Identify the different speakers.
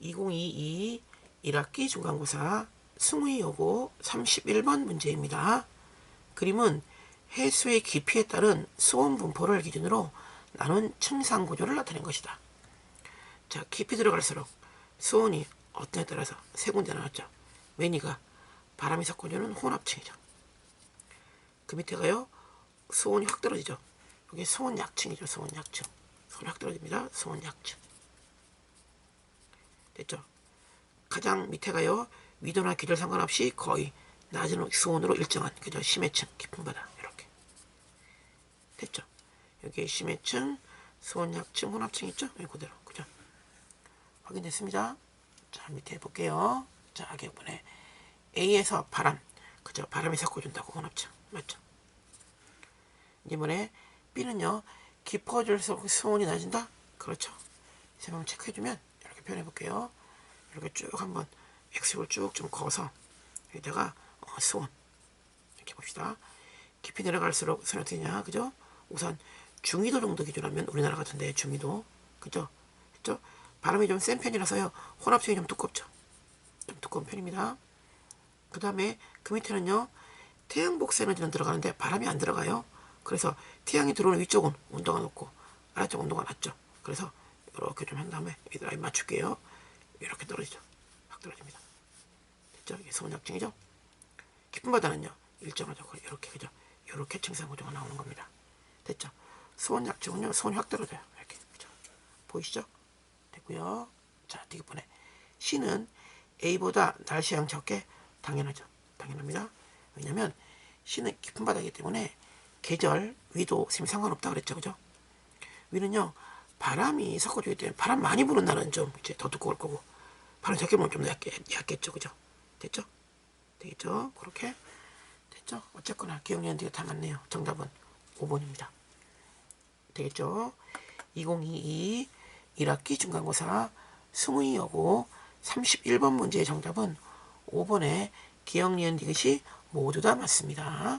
Speaker 1: 2022 1학기 중간고사 승의 여고 31번 문제입니다. 그림은 해수의 깊이에 따른 수온 분포를 기준으로 나눈 층상 구조를 나타낸 것이다. 자, 깊이 들어갈수록 수온이 어떤에 따라서 세 군데 나왔죠. 매니가 바람이 섞어주는 혼합층이죠. 그 밑에가요, 수온이 확 떨어지죠. 여기 수온 약층이죠. 수온 약층. 수온이 확 떨어집니다. 수온 약층. 됐죠? 가장 밑에가요, 위도나 기절 상관없이 거의 낮은 수온으로 일정한, 그죠? 심해층, 깊은 바다. 이렇게. 됐죠? 여기 심해층, 수온 약층, 혼합층 있죠? 여기 그대로. 그죠? 확인됐습니다. 자, 밑에 볼게요. 자, 이번에 A에서 바람. 그죠? 바람이 섞어준다고 혼합층. 맞죠? 이번에 B는요, 깊어질수록 수온이 낮아진다? 그렇죠. 세명 체크해주면 표현해 볼게요. 이렇게 쭉 한번 X축을 쭉 좀 그어서 여기다가 어, 수온 이렇게 봅시다. 깊이 내려갈수록 수온이 어떻게 되냐, 그죠? 우선 중위도 정도 기준하면 우리나라 같은데 중위도, 그죠? 그죠? 바람이 좀 센 편이라서요. 혼합성이 좀 두껍죠. 좀 두꺼운 편입니다. 그 다음에 그 밑에는요. 태양 복사 에너지는 들어가는데 바람이 안 들어가요. 그래서 태양이 들어오는 위쪽은 온도가 높고 아래쪽 온도가 낮죠. 그래서 이렇게 좀 한 다음에 이 라인 맞출게요. 이렇게 떨어지죠. 확 떨어집니다. 됐죠? 이게 소원약증이죠. 깊은 바다는요. 일정하죠. 이렇게 그죠? 이렇게 증상 구조가 나오는 겁니다. 됐죠? 수온약증은요. 수온이 확 떨어져요. 이렇게 그죠? 보이시죠? 됐고요. 자, 뒤집번에 C는 A보다 날씨양 적게 당연하죠. 당연합니다. 왜냐면 C는 깊은 바다이기 때문에 계절, 위도, 셈이 상관없다 그랬죠. 그죠? 위는요. 바람이 섞어주기 때문에 바람 많이 부는 날은 좀 이제 더 두꺼울 거고 바람 적게 불면 좀 얇게, 얇겠죠. 그죠? 됐죠? 되겠죠? 그렇게 됐죠? 어쨌거나 기억력은 다 맞네요. 정답은 5번입니다. 되겠죠? 2022 1학기 중간고사 승의 여고 31번 문제의 정답은 5번의 기억, 니은, 디귿이 모두 다 맞습니다.